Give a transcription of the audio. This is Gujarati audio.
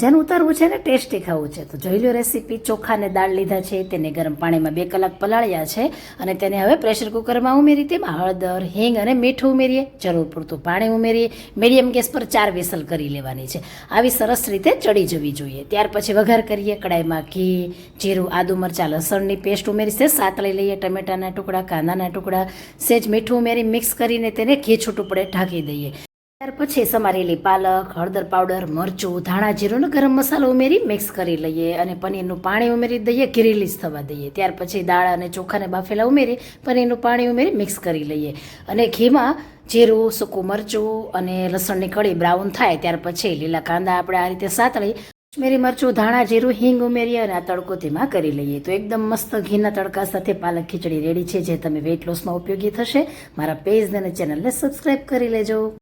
વજન ઉતારવું છે ને ટેસ્ટી ખાવું છે. તો જોઈ લો રેસીપી ચોખાને દાળ લીધા છે, તેને ગરમ પાણીમાં બે કલાક પલાળ્યા છે અને તેને હવે પ્રેશર કુકરમાં ઉમેરી તેમાં હળદર, હિંગ અને મીઠું ઉમેરીએ. જરૂર પૂરતું પાણી ઉમેરીએ. મીડિયમ ગેસ પર ચાર વિસલ કરી લેવાની છે. આવી સરસ રીતે ચડી જવી જોઈએ. ત્યાર પછી વઘાર કરીએ કડાઈમાં ઘી, જીરું, આદુ મરચાં, લસણની પેસ્ટ ઉમેરી છે. સાતળી લઈએ ટમેટાના ટુકડા, કાંદાના ટુકડા. સેજ મીઠું ઉમેરી મિક્સ કરીને તેને ઘી છૂટું પડે ઢાંકી દઈએ. ત્યાર પછી સમારેલી પાલક, હળદર પાવડર, મરચું ધાણા જીરું ગરમ મસાલો ઉમેરી મિક્સ કરી લઈએ અને પનીરનું પાણી ઉમેરી દઈએ ગ્રીલીસ થવા દઈએ. ત્યાર પછી દાળ અને ચોખાને બાફેલા ઉમેરી પનીરનું પાણી ઉમેરી મિક્સ કરી લઈએ. અને ઘીમાં જીરું, સૂકું મરચું અને લસણની કળી બ્રાઉન થાય ત્યાર પછી લીલા કાંદા આપણે આ રીતે સાતળી કાશ્મીરી મરચું ધાણા જીરું હિંગ ઉમેરીએ અને આ તડકો તેમાં કરી લઈએ. તો એકદમ મસ્ત ઘીના તડકા સાથે પાલક ખીચડી રેડી છે, જે તમે વેઇટ લોસમાં ઉપયોગી થશે. મારા પેજ અને ચેનલને સબસ્ક્રાઈબ કરી લેજો.